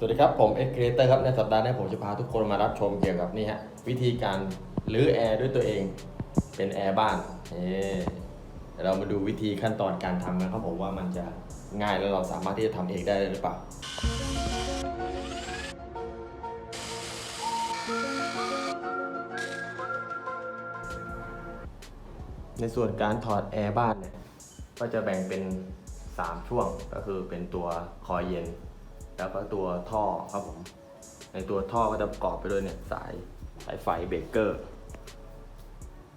สวัสดีครับ ผมเอ็กเ a เตอร์ครับ ในสัปดาห์นี้ผมจะพาทุกคนมารับชมเกี่ยวกับนี่ฮะวิธีการรื้อแอร์ด้วยตัวเองเป็นแอร์บ้านเดี๋ยวเรามาดูวิธีขั้นตอนการทำนะครับผมว่ามันจะง่ายแล้วเราสามารถที่จะทำเองได้หรือเปล่าในส่วนการถอดแอร์บ้านเนี่ยก็จะแบ่งเป็น 3 ช่วงก็คือเป็นตัวคอยเย็น แล้วก็ตัวท่อครับผม ในตัวท่อก็จะประกอบไปด้วยเนี่ยสายสายไฟเบรกเกอร์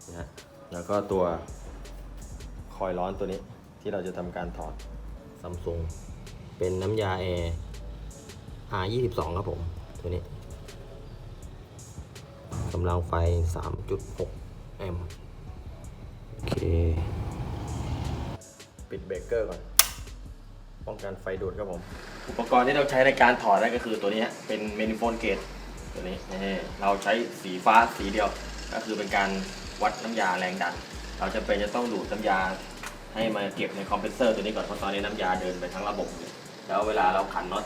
นะฮะแล้วก็ตัวคอยร้อนตัวนี้ที่เราจะทำการถอดซัมซุงเป็นน้ำยาแอร์ R22 ครับผม ตัวนี้กำลังไฟ 3.6 แอมป์โอเค ปิดเบรกเกอร์ก่อน ป้องกันไฟดูดครับผม อุปกรณ์ที่เราใช้ในการถอดนั่นก็คือตัวนี้เป็นเมนิโฟนเกตตัวนี้นี่เราใช้สีฟ้าสีเดียว ก็คือเป็นการวัดน้ำยาแรงดัน เราจะเป็นจะต้องดูดน้ำยาให้มาเก็บในคอมเพรสเซอร์ตัวนี้ก่อนเพราะตอนนี้น้ำยาเดินไปทั้งระบบเลยแล้วเวลาเราขันน็อต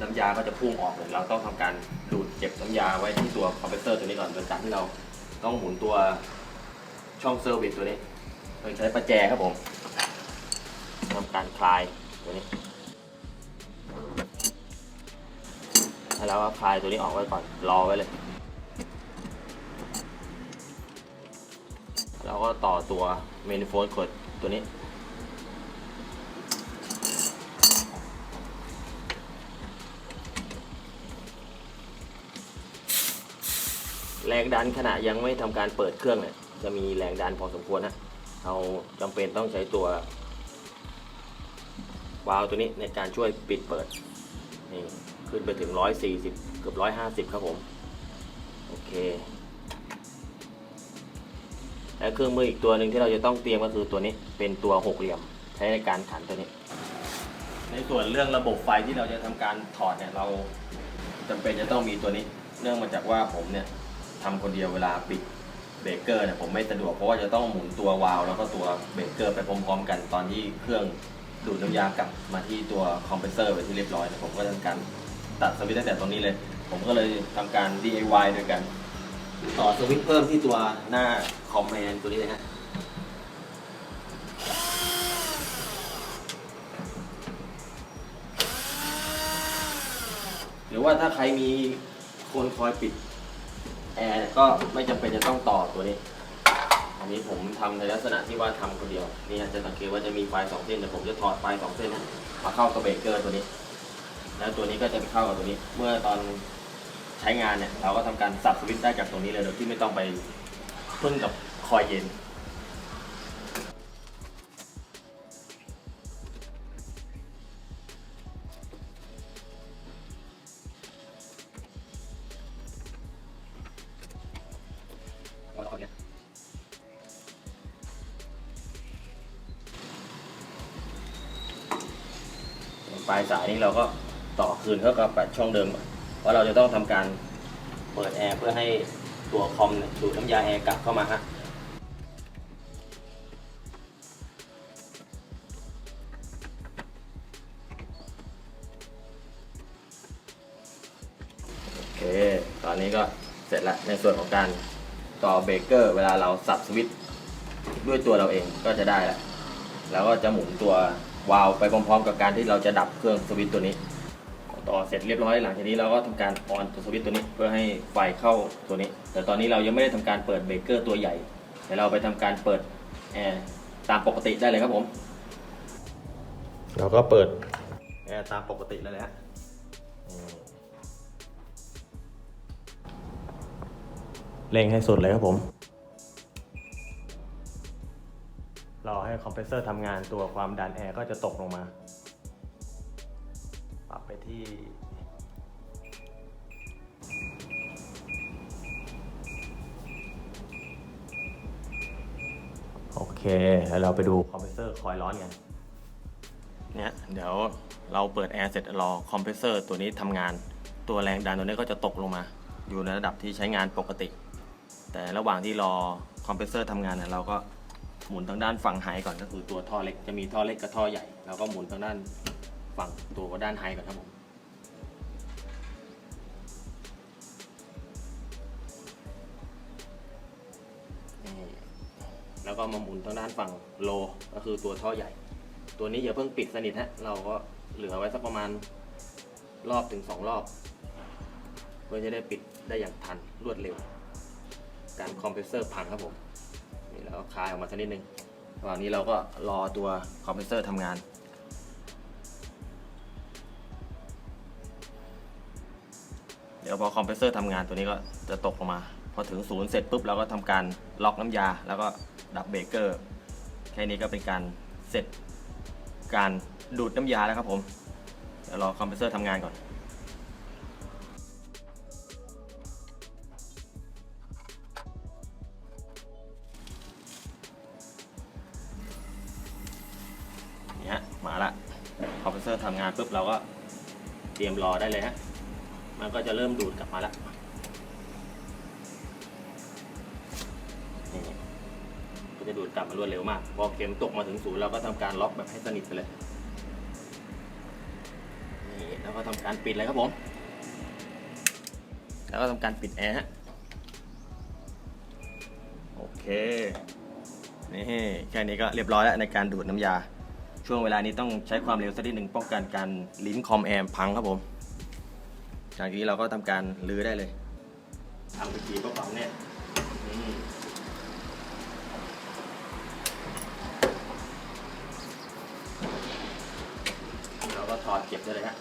น้ำยาก็จะพุ่งออกเลยเราต้องทำการดูดเก็บน้ำยาไว้ที่ตัวคอมเพรสเซอร์ตัวนี้ก่อนโดยการที่เราต้องหมุนตัวช่องเซอร์วิสตัวนี้โดยใช้ประแจครับผมทำการคลายตัวนี้ แล้วก็คลายตัวนี้ออกไว้ก่อนรอไว้เลย แล้วก็ต่อตัวเมนโฟนกดตัวนี้แรงดันขณะยังไม่ทำการเปิดเครื่องเนี่ยจะมีแรงดันพอสมควรนะเราจำเป็นต้องใช้ตัววาล์วตัวนี้ในการช่วยปิดเปิดนี่ ขึ้นไปถึง 140 เกือบ 150 ครับผม โอเค และเครื่องมืออีกตัวหนึ่งที่เราจะต้องเตรียมก็คือตัวนี้เป็นตัวหกเหลี่ยมใช้ในการขันตัวนี้ ในส่วนเรื่องระบบไฟที่เราจะทำการถอดเนี่ยเราจำเป็นจะต้องมีตัวนี้ เนื่องมาจากว่าผมเนี่ยทำคนเดียวเวลาปิดเบรกเกอร์เนี่ยผมไม่สะดวกเพราะว่าจะต้องหมุนตัววาล์วแล้วก็ตัวเบรกเกอร์ไปพร้อมๆ กันตอนที่เครื่องดูดน้ำยากลับมาที่ตัวคอมเพรสเซอร์ไปที่เรียบร้อยนี่ยผมก็ทำการ ตัดสวิตช์ตั้งแต่ตรงนี้เลย ผมก็เลยทำการ DIY โดยกันต่อสวิตช์เพิ่มที่ตัวหน้าคอมแมนตัวนี้เลยฮะหรือว่าถ้าใครมีคนคอยปิดแอร์ก็ไม่จำเป็นจะต้องต่อตัวนี้ อันนี้ผมทำในลักษณะที่ว่าทำคนเดียว นี่จะสังเกตว่าจะมีไฟสองเส้นแต่ผมจะถอดไฟสองเส้นมาเข้ากับเบรกเกอร์ตัวนี้ แล้วตัวนี้ก็จะไปเข้ากับตัวนี้ เมื่อตอนใช้งานเนี่ยเราก็ทำการสับสวิตช์ได้จากตรงนี้เลยโดยที่ไม่ต้องไปพึ่งกับคอยเย็น ปลายสายนี้เราก็ ต่อคืนเข้ากับช่องเดิมก่อนเพราะเราจะต้องทำการเปิดแอร์เพื่อให้ตัวคอมดูดน้ำยาแอร์กลับเข้ามาฮะโอเค ตอนนี้ก็เสร็จแล้วในส่วนของการต่อเบรกเกอร์ เวลาเราสับสวิตช์ด้วยตัวเราเองก็จะได้แล้วแล้วก็จะหมุนตัววาล์วไปพร้อมๆ กับการที่เราจะดับเครื่องสวิตช์ตัวนี้ ต่อเสร็จเรียบร้อยหลังจากนี้เราก็ทำการออนตัวสวิตช์ตัวนี้เพื่อให้ไฟเข้าตัวนี้ แต่ตอนนี้เรายังไม่ได้ทำการเปิดเบรกเกอร์ตัวใหญ่เดี๋ยวเราไปทำการเปิดแอร์ตามปกติได้เลยครับผมเราก็เปิดแอร์ตามปกติแล้วแหละเร่งให้สุดเลยครับผม รอให้คอมเพรสเซอร์ทำงานตัวความดันแอร์ก็จะตกลงมา ปรับไปที่โอเค แล้วเราไปดูคอมเพรสเซอร์คอยร้อนกัน เนี่ยเดี๋ยวเราเปิดแอร์เสร็จรอคอมเพรสเซอร์ตัวนี้ทำงาน ตัวแรงดันตัวนี้ก็จะตกลงมา อยู่ในระดับที่ใช้งานปกติ แต่ระหว่างที่รอคอมเพรสเซอร์ทำงานเนี่ยเราก็หมุนทางด้านฝั่งไฮก่อนก็คือตัวท่อเล็กจะมีท่อเล็กกับท่อใหญ่เราก็หมุนทางด้านั่งตัวด้านไฮก่อนครับผมแล้วก็มาหมุนทางด้านฝั่งโลก็คือตัวท่อใหญ่ ตัวนี้อย่าเพิ่งปิดสนิทฮะเราก็เหลือไว้สักประมาณรอบถึงสองรอบเพื่อจะได้ปิดได้อย่างทันรวดเร็ว การคอมเพรสเซอร์พังครับผมนี่แล้วคลายออกมาสักนิดนึงระหว่างนี้เราก็รอตัวคอมเพรสเซอร์ทำงาน ดี๋ยวพอคอมเพรสเซอร์ทำงานตัวนี้ก็จะตกลงมา พอถึงศูนย์เสร็จปุ๊บเราก็ทำการล็อกน้ำยา แล้วก็ดับเบรกเกอร์แค่นี้ก็เป็นการเสร็จการดูดน้ำยาแล้วครับผม เดี๋ยวรอคอมเพรสเซอร์ทำงานก่อนนี่ฮะมาละคอมเพรสเซอร์ทำงานปุ๊บเราก็เตรียมรอได้เลยฮะ มันก็จะเริ่มดูดกลับมาแล้วนี่ก็จะดูดกลับมารวดเร็วมาก พอเข็มตกมาถึงศูนย์เราก็ทำการล็อกแบบให้สนิทไปเลย นี่แล้วก็ทำการปิดเลยครับผม แล้วก็ทำการปิดแอร์ฮะ โอเค นี่แค่นี้ก็เรียบร้อยแล้วในการดูดน้ำยา ช่วงเวลานี้ต้องใช้ความเร็วสักนิดหนึ่งป้องกันการลิ้นคอมแอมพังครับผม จากนี้เราก็ทำการลื้อได้เลยทำไปทีก็ฝังเนี่ยอืมเราก็ถอดเก็บได้เลยฮะ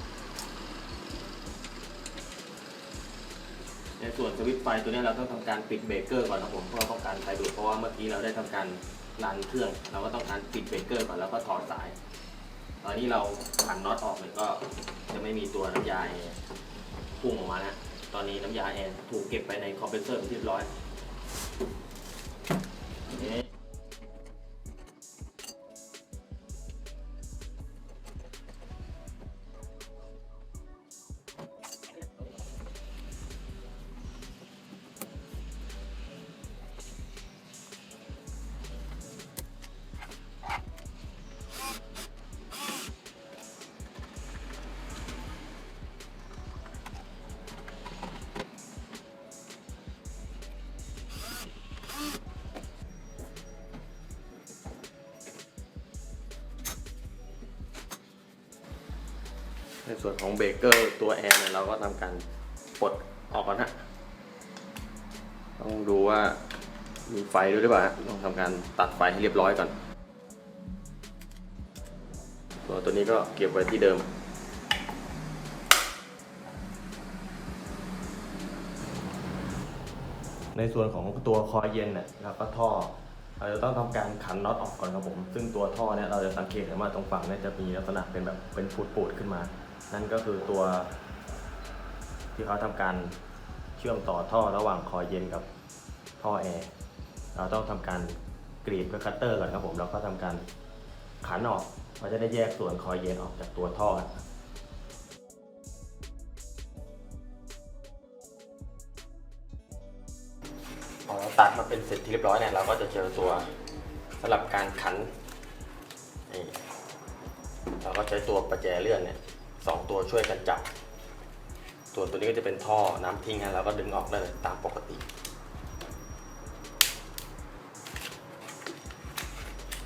ในส่วนสวิตช์ไฟตัวนี้เราต้องทำการปิดเบรกเกอร์ก่อนครับผมเพราะต้องการไฟดูดเพราะว่าเมื่อกี้เราได้ทำการรันเครื่อง เราก็ต้องการปิดเบรกเกอร์ก่อนแล้วก็ถอดสาย ตอนนี้เราขันน็อตออกเลยก็จะไม่มีตัวน้ำยา พุ่งออกมาแล้ว ตอนนี้น้ำยาแอร์ถูกเก็บไปในคอมเพรสเซอร์เรียบร้อย ในส่วนของเบรกเกอร์ตัวแอร์เนี่ยเราก็ทำการปลดออกก่อนฮะต้องดูว่ามีไฟด้วยหรือเปล่าต้องทำการตัดไฟให้เรียบร้อยก่อน ตัวตัวนี้ก็เก็บไว้ที่เดิม ในส่วนของตัวคอยเย็นเนี่ยแล้วก็ท่อเราจะต้องทำการขันน็อตออกก่อนครับผม ซึ่งตัวท่อเนี่ยเราจะสังเกตเห็นว่าตรงฝั่งเนี่ยจะมีลักษณะเป็นแบบเป็นปูดๆขึ้นมา นั่นก็คือตัวที่เขาทำการเชื่อมต่อท่อระหว่างคอยเย็นกับท่อแอร์เราต้องทำการกรีดด้วยคัตเตอร์ก่อนครับผมแล้วก็ทำการขันออกเราจะได้แยกส่วนคอยเย็นออกจากตัวท่อพอเราตัดมาเป็นเสร็จที่เรียบร้อยเนี่ยเราก็จะเจอตัวสำหรับการขันนี่เราก็ใช้ตัวประแจเลื่อนเนี่ย สองตัวช่วยกันจับ ส่วนตัวนี้ก็จะเป็นท่อน้ำทิ้งฮะเราก็ดึงออกได้เลยตามปกติ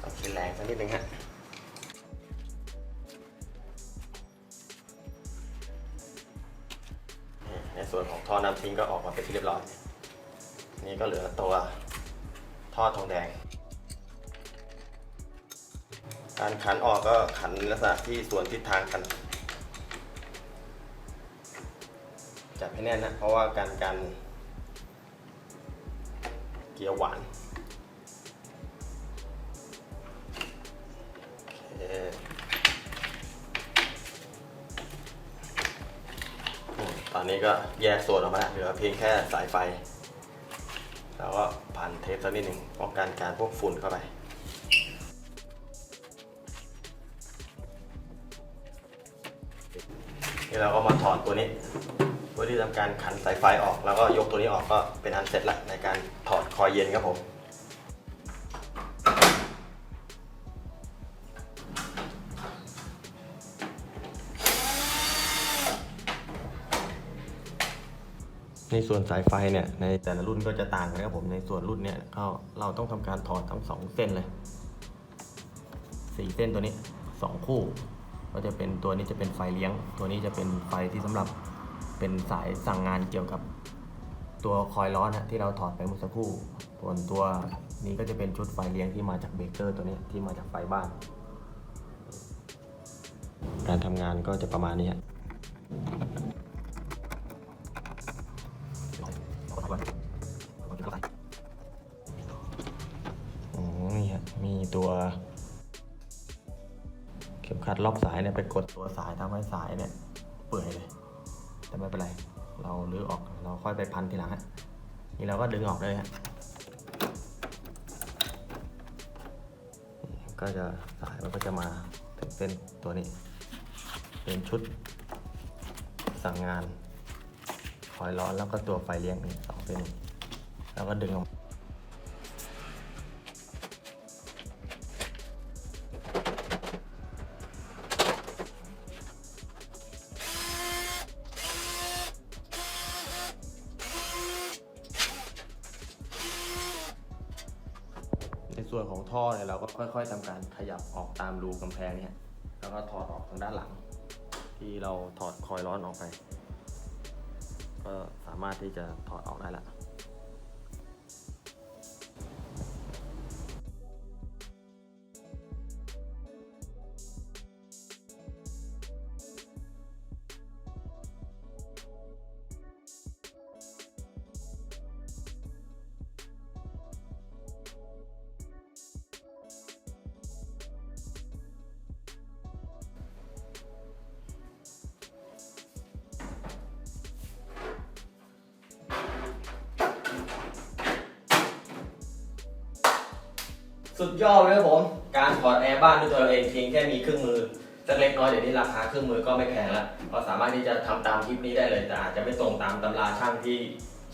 ต้องใช้แรงสักนิดนึงฮะในส่วนของท่อน้ำทิ้งก็ออกมาเป็นที่เรียบร้อย นี่ก็เหลือตัวท่อทองแดง การขันออกก็ขันลักษณะที่ส่วนทิศทางกัน จับให้แน่นนะ เพราะว่าการการเกียร์หวานอตอนนี้ก็แยกส่วนออกมาแล้วเหลือเพียงแค่สายไฟ แล้วก็พันเทปสักนิดหนึ่งป้องกันการพวกฝุ่นเข้าไปนี่เราก็มาถอดตัวนี้ เพื่อที่ทำการขันสายไฟออก แล้วก็ยกตัวนี้ออกก็เป็นอันเสร็จละในการถอดคอยเย็นครับผมในส่วนสายไฟเนี่ยในแต่ละรุ่นก็จะต่างกันครับผมในส่วนรุ่นเนี่ยเราเราต้องทำการถอดทั้งสองเส้นเลยสี่เส้นตัวนี้สองคู่ ก็จะเป็นตัวนี้จะเป็นไฟเลี้ยง ตัวนี้จะเป็นไฟที่สำหรับ เป็นสายสั่งงานเกี่ยวกับตัวคอยล์ล้อนะที่เราถอดไปเมื่อสักครู่ส่วนตัวนี้ก็จะเป็นชุดไฟเลี้ยงที่มาจากเบรกเกอร์ตัวนี้ที่มาจากไฟบ้าน การทำงานก็จะประมาณนี้ฮะอ๋อนี่ฮะมีตัวเข็มขัดล็อกสายเนี่ยไปกดตัวสายทำให้สายเนี่ยเปื่อยเลย แต่ไม่เป็นไร เราลื้อออกเราค่อยไปพันทีหลังฮะนี่เราก็ดึงออกเลยฮะก็จะสายมันก็จะมาถึงเส้นตัวนี้ เป็นชุดสั่งงานคอยร้อนแล้วก็ตัวไฟเลี้ยงนี่สองเป็นแล้วก็ดึงออก ส่วนของท่อเนี่ยเราก็ค่อยๆทำการขยับออกตามรูกำแพงเนี่ยแล้วก็ถอดออกทางด้านหลัง ที่เราถอดคอยล์ร้อนออกไป ก็สามารถที่จะถอดออกได้ละ สุดยอดเลยครับผม การถอดแอร์บ้านด้วยตัวเราเองเพียงแค่มีเครื่องมือสักเล็กน้อยเดี๋ยวนี้ราคาเครื่องมือก็ไม่แพงแล้วเราสามารถที่จะทำตามคลิปนี้ได้เลยแต่อาจจะไม่ตรงตามตำราช่างที่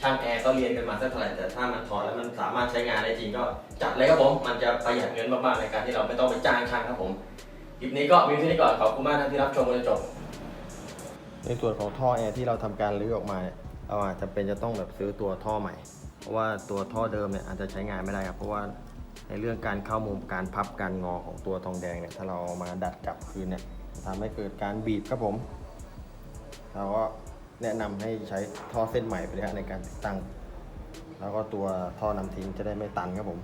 ช่างแอร์ก็เรียนกันมาสักเท่าไหร่แต่ถ้ามันถอดแล้วมันสามารถใช้งานได้จริงก็จัดเลยครับผม มันจะประหยัดเงินมากๆในการที่เราไม่ต้องไปจ้างช่างครับผมคลิปนี้ก็มีเท่านี้ก่อนขอบคุณมากนที่รับชมจนจบในส่วนของท่อแอร์ที่เราทำการรื้อออกมาเนี่ยเราอาจจะเป็นจะต้องแบบซื้อตัวท่อใหม่ เพราะว่าตัวท่อเดิมเนี่ยอาจจะใช้งานไม่ได้ครับเพราะว่า ในเรื่องการเข้ามุมการพับการงอของตัวทองแดงเนี่ยถ้าเราเอามาดัดกลับคืนเนี่ยทำให้เกิดการบีบครับผมเราก็แนะนำให้ใช้ท่อเส้นใหม่ไปเลยฮะในการติดตั้ง แล้วก็ตัวท่อนำทิ้งจะได้ไม่ตันครับผม